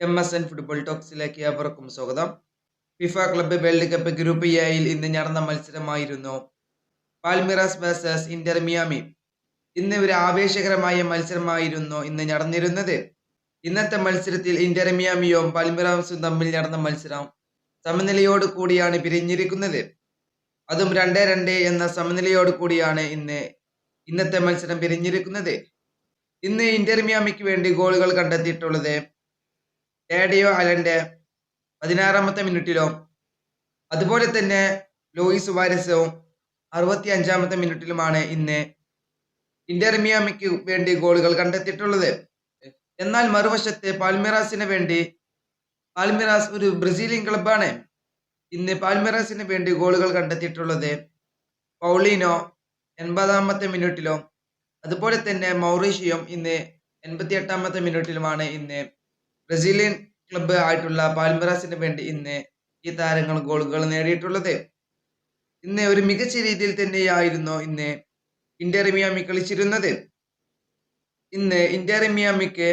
M S N football ടോക്സിലേക്ക് അവർക്കും സ്വാഗതം. FIFA club world cup group എയിൽ ഇന്ന് നടന്ന മത്സരമായിരുന്നു. പാൽമിറാസ് വേഴ്സസ് ഇന്റർ മിയാമി ഇന്ന് ഒരു ആവേശകരമായ മത്സരമായിരുന്നു ഇന്ന് നടന്നിരുന്നത്. ഇന്നത്തെ മത്സരത്തിൽ ഇന്റർ മിയാമിയും പാൽമിറാസും തമ്മിൽ നടന്ന മത്സരം സമനിലയോട് കൂടിയാണ് പിരിഞ്ഞിരിക്കുന്നത്. അതും രണ്ടേ രണ്ട് എന്ന സമനിലയോട് കൂടിയാണ് ഇന്ന് ഇന്നത്തെ മത്സരം പിരിഞ്ഞിരിക്കുന്നത്. ഇന്ന് ഇന്റർ മിയാമിക്ക് വേണ്ടി ഗോളുകൾ കണ്ടെത്തിയിട്ടുള്ളത് ഏഡിയോ അലന്റെ പതിനാറാമത്തെ മിനിറ്റിലോ. അതുപോലെ തന്നെ ലോയിസ് വാരസവും അറുപത്തി അഞ്ചാമത്തെ മിനിറ്റിലുമാണ് ഇന്ന് ഇന്റർമിയാമിക്ക് വേണ്ടി ഗോളുകൾ കണ്ടെത്തിയിട്ടുള്ളത്. എന്നാൽ മറുവശത്ത് പാൽമിറാസിന് വേണ്ടി പാൽമിറാസ് ഒരു ബ്രസീലിയൻ ക്ലബാണ് ഇന്ന് പാൽമിറാസിന് വേണ്ടി ഗോളുകൾ കണ്ടെത്തിയിട്ടുള്ളത് പൗളിനോ എൺപതാമത്തെ മിനിറ്റിലും അതുപോലെ തന്നെ മൗറീഷ്യയും ഇന്ന് എൺപത്തി എട്ടാമത്തെ മിനിറ്റിലുമാണ് ഇന്ന് ബ്രസീലിയൻ ക്ലബ്ബ് ആയിട്ടുള്ള പാൽമറാസിന് വേണ്ടി ഇന്ന് ഈ താരങ്ങൾ ഗോളുകൾ നേടിയിട്ടുള്ളത്. ഇന്ന് ഒരു മികച്ച രീതിയിൽ തന്നെയായിരുന്നു ഇന്ന് ഇന്ത്യ റമിയാമി കളിച്ചിരുന്നത്. ഇന്ന് ഇന്ത്യ റമിയാമിക്ക്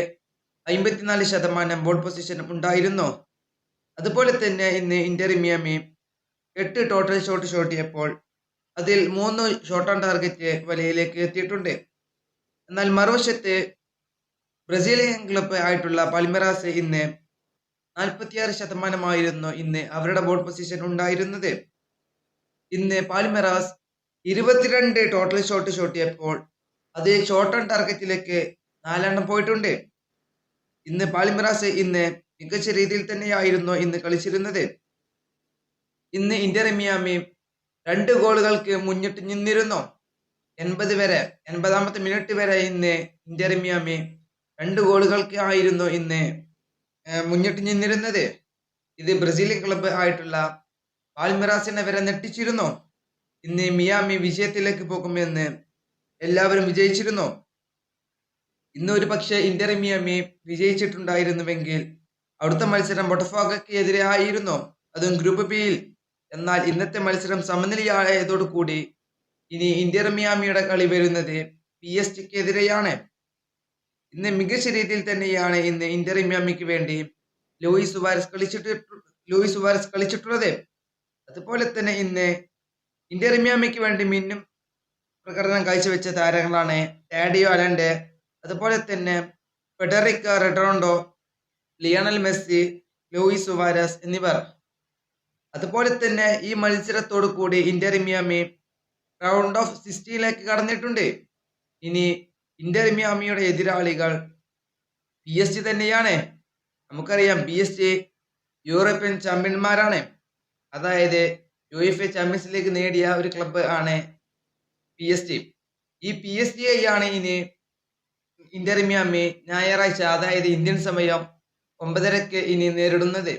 അമ്പത്തിനാല് ശതമാനം ബോൾ പൊസിഷൻ ഉണ്ടായിരുന്നു. അതുപോലെ തന്നെ ഇന്ന് ഇന്ത്യ റമിയാമി എട്ട് ടോട്ടൽ ഷോട്ട് ഷോട്ടിയപ്പോൾ അതിൽ മൂന്ന് ഷോട്ട് ഓൺ ടാർഗറ്റ് വലയിലേക്ക് എത്തിയിട്ടുണ്ട്. എന്നാൽ മറുവശത്ത് ബ്രസീലിയൻ ക്ലബ്ബ് ആയിട്ടുള്ള പൽമെറാസ് ഇന്ന് നാൽപ്പത്തിയാറ് ശതമാനമായിരുന്നു ഇന്ന് അവരുടെ ബോൾ പൊസിഷൻ ഉണ്ടായിരുന്നത്. ഇന്ന് പാൽമെറാസ് ഇരുപത്തിരണ്ട് ടോട്ടൽ ഷോട്ട് ഷോട്ടിയപ്പോൾ അത് ഷോർട്ട് ഓൺ ടാർഗറ്റിലേക്ക് നാലെണ്ണം പോയിട്ടുണ്ട്. ഇന്ന് പാൽമെറാസ് ഇന്ന് മികച്ച രീതിയിൽ തന്നെയായിരുന്നു ഇന്ന് കളിച്ചിരുന്നത്. ഇന്ന് ഇന്ത്യ മിയാമി രണ്ട് ഗോളുകൾക്ക് മുന്നിട്ട് നിന്നിരുന്നു. എൺപത് വരെ എൺപതാമത്തെ മിനിറ്റ് വരെ ഇന്ന് ഇന്ത്യ മിയാമി രണ്ട് ഗോളുകൾക്ക് ആയിരുന്നു ഇന്ന് മുന്നിട്ട് നിന്നിരുന്നത്. ഇത് ബ്രസീലിയൻ ക്ലബ് ആയിട്ടുള്ള പാൽമിറാസിനെ വരെ നെട്ടിച്ചിരുന്നു ഇന്ന് മിയാമി വിജയത്തിലേക്ക് പോകുമെന്ന് എല്ലാവരും വിജയിച്ചിരുന്നു. ഇന്ന് ഒരു പക്ഷേ ഇന്റർ മിയാമി വിജയിച്ചിട്ടുണ്ടായിരുന്നുവെങ്കിൽ അടുത്ത മത്സരം ബൊട്ടഫോഗയ്ക്ക് എതിരെ ആയിരുന്നു. അതും ഗ്രൂപ്പ് ബിയിൽ. എന്നാൽ ഇന്നത്തെ മത്സരം സമനിലയായതോടുകൂടി ഇനി ഇന്റർ മിയാമിയുടെ കളി വരുന്നത് പി എസ് ടിക്ക് എതിരെയാണ്. ഇന്ന് മികച്ച രീതിയിൽ തന്നെയാണ് ഇന്ന് ഇന്റർ മിയാമിക്ക് വേണ്ടി ലൂയിസ് സുവാരസ് കളിച്ചിട്ട് ലൂയിസ് സുവാരസ് കളിച്ചിട്ടുള്ളത്. അതുപോലെ തന്നെ ഇന്ന് ഇന്റർ മിയാമിക്ക് വേണ്ടി മിന്നും പ്രകടനം കാഴ്ചവെച്ച താരങ്ങളാണ് ടാഡിയോ അലൻഡ്. അതുപോലെ തന്നെ Federico Redondo Lionel Messi Luis Suarez എന്നിവർ. അതുപോലെ തന്നെ ഈ മത്സരത്തോടു കൂടി ഇന്റർ മിയാമി റൗണ്ട് ഓഫ് സിക്സ്റ്റീനിലേക്ക് കടന്നിട്ടുണ്ട്. ഇനി ഇന്റർ മിയാമിയുടെ എതിരാളികൾ പി എസ് ജി തന്നെയാണ്. നമുക്കറിയാം പി എസ് ജി യൂറോപ്യൻ ചാമ്പ്യന്മാരാണ്. അതായത് U F A champions league നേടിയ ഒരു ക്ലബ്ബ് ആണ് പി എസ് ജി ഈ പി എസ് ജി ആണ് ഇനി ഇന്റർ മിയാമി ഞായറാഴ്ച അതായത് ഇന്ത്യൻ സമയം ഒമ്പതരക്ക് ഇനി നേരിടുന്നത്.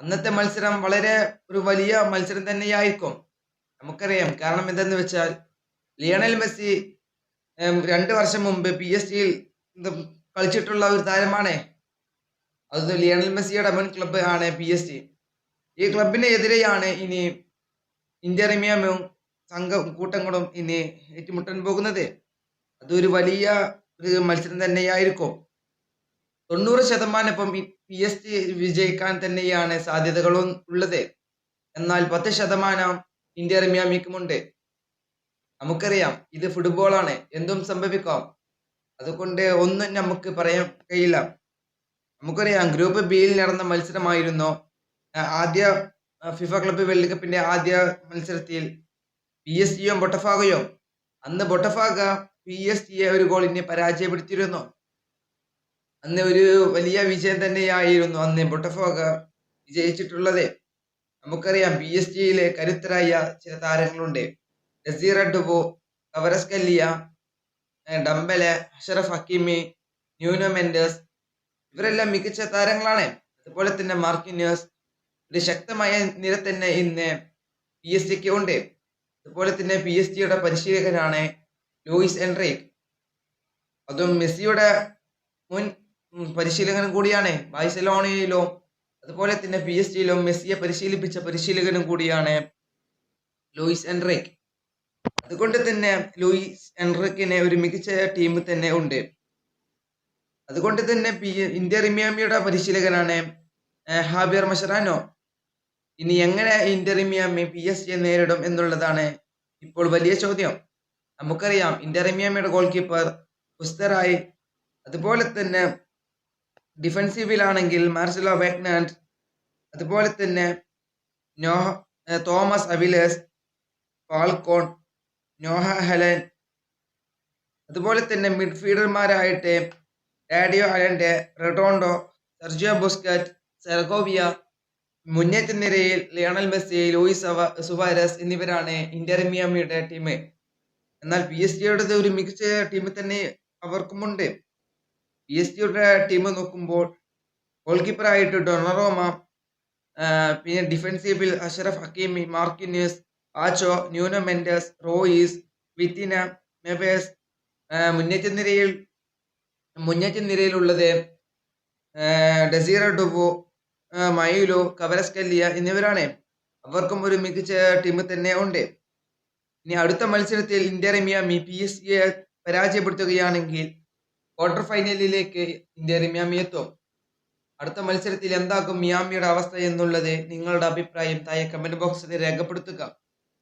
അന്നത്തെ മത്സരം വളരെ ഒരു വലിയ മത്സരം തന്നെയായിരിക്കും. നമുക്കറിയാം. കാരണം എന്തെന്ന് വെച്ചാൽ ലിയണൽ മെസ്സി രണ്ട് വർഷം മുമ്പ് പി എസ് ജിയിൽ കളിച്ചിട്ടുള്ള ഒരു താരമാണ്. അത് ലിയണൽ മെസ്സിയുടെ മുൻ ക്ലബ്ബ് ആണ് പി എസ് ജി ഈ ക്ലബിന് എതിരെയാണ് ഇനി ഇന്ത്യ റിമിയമും സംഘം കൂട്ടങ്ങളും ഇനി ഏറ്റുമുട്ടാൻ പോകുന്നത്. അതൊരു വലിയ ഒരു മത്സരം തന്നെയായിരിക്കും. തൊണ്ണൂറ് ശതമാനം ഇപ്പം പി എസ് ജി വിജയിക്കാൻ തന്നെയാണ് സാധ്യതകളും ഉള്ളത്. എന്നാൽ പത്ത് ശതമാനം ഇന്ത്യ റിമിയാമിക്കുമുണ്ട് നമുക്കറിയാം ഇത് ഫുട്ബോളാണ് എന്തും സംഭവിക്കാം. അതുകൊണ്ട് ഒന്നും നമുക്ക് പറയാൻ കഴിയില്ല. നമുക്കറിയാം ഗ്രൂപ്പ് ബിയിൽ നടന്ന മത്സരമായിരുന്നു. ആദ്യ ഫിഫ ക്ലബ് വേൾഡ് കപ്പിന്റെ ആദ്യ മത്സരത്തിൽ പി എസ് ജിയും ബൊട്ടഫാഗയും. അന്ന് ബൊട്ടഫാഗ പി എസ് ജിയെ ഒരു ഗോളിനെ പരാജയപ്പെടുത്തിയിരുന്നു. അന്ന് ഒരു വലിയ വിജയം തന്നെയായിരുന്നു അന്ന് ബൊട്ടഫാഗ വിജയിച്ചിട്ടുള്ളത്. നമുക്കറിയാം പി എസ് ജിയിലെ കരുത്തരായ ചില താരങ്ങളുണ്ട്. നസീർ അഡുബു Kvaratskhelia Dembele Achraf Hakimi Nuno Mendes ഇവരെല്ലാം മികച്ച താരങ്ങളാണ്. അതുപോലെ തന്നെ മാർക്കിന്യൂസ് ഒരു ശക്തമായ നിര തന്നെ ഇന്ന് പി എസ് ജിക്ക് ഉണ്ട്. അതുപോലെ തന്നെ പി എസ് ജിയുടെ പരിശീലകനാണ് ലൂയിസ് എൻട്രേക്ക് അതും മെസ്സിയുടെ മുൻ പരിശീലകനും കൂടിയാണ് ബാഴ്സലോണയിലും അതുപോലെ തന്നെ പി എസ് ജിയിലും മെസ്സിയെ പരിശീലിപ്പിച്ച പരിശീലകനും കൂടിയാണ് ലൂയിസ് എൻട്രേക്ക് അതുകൊണ്ട് തന്നെ ലൂയിസ് എൻറിക്കിന് ഒരു മികച്ച ടീം തന്നെ ഉണ്ട്. അതുകൊണ്ട് തന്നെ പി ഇന്ത്യ റിമിയാമിയുടെ പരിശീലകനാണ് ഹാബിയർ മഷറാനോ. ഇനി എങ്ങനെ ഇന്ത്യ റിമിയാമി പി എസ് ജിയെ നേരിടും എന്നുള്ളതാണ് ഇപ്പോൾ വലിയ ചോദ്യം. നമുക്കറിയാം ഇന്ത്യ റിമിയാമിയുടെ ഗോൾ കീപ്പർ ഉസ്തറായി അതുപോലെ തന്നെ ഡിഫൻസീവിലാണെങ്കിൽ മാർസലോ വെഗ്നാൻഡ്. അതുപോലെ തന്നെ ഏഹ് Tomas Aviles Falcon Noah Allen. അതുപോലെ തന്നെ മിഡ്ഫീൽഡർമാരായിട്ട് Tadeo Allende Redondo Sergio Busquets Segovia മുന്നേറ്റ നിരയിൽ ലിയണൽ മെസ്സി ലൂയിസ് സുവാരസ് എന്നിവരാണ് ഇന്റർ മിയാമിയുടെ ടീം എന്നാൽ പി എസ് ജിയുടെ ഒരു മികച്ച ടീം തന്നെ അവർക്കുമുണ്ട്. പി എസ് ജിയുടെ ടീം നോക്കുമ്പോൾ ഗോൾ കീപ്പറായിട്ട് ഡൊണറോമ പിന്നെ ഡിഫൻസീവിൽ Achraf Hakimi Marquinhos ആച്ചോ Nuno Mendes Ruiz Vitinha Neves മുന്നേറ്റ നിരയിൽ മുന്നേറ്റ നിരയിലുള്ളത് ഡസീറ ഡുബോ മയൂലോ കവരസ്കല്ലിയ എന്നിവരാണ്. അവർക്കും ഒരു മികച്ച ടീം തന്നെ ഉണ്ട്. ഇനി അടുത്ത മത്സരത്തിൽ ഇന്ത്യ മിയാമി പി എസ് സിയെ പരാജയപ്പെടുത്തുകയാണെങ്കിൽ ക്വാർട്ടർ ഫൈനലിലേക്ക് ഇന്ത്യ മിയാമി എത്തും. അടുത്ത മത്സരത്തിൽ എന്താകും മിയാമിയുടെ അവസ്ഥ എന്നുള്ളത് നിങ്ങളുടെ അഭിപ്രായം താഴെ കമന്റ് ബോക്സിൽ രേഖപ്പെടുത്തുക.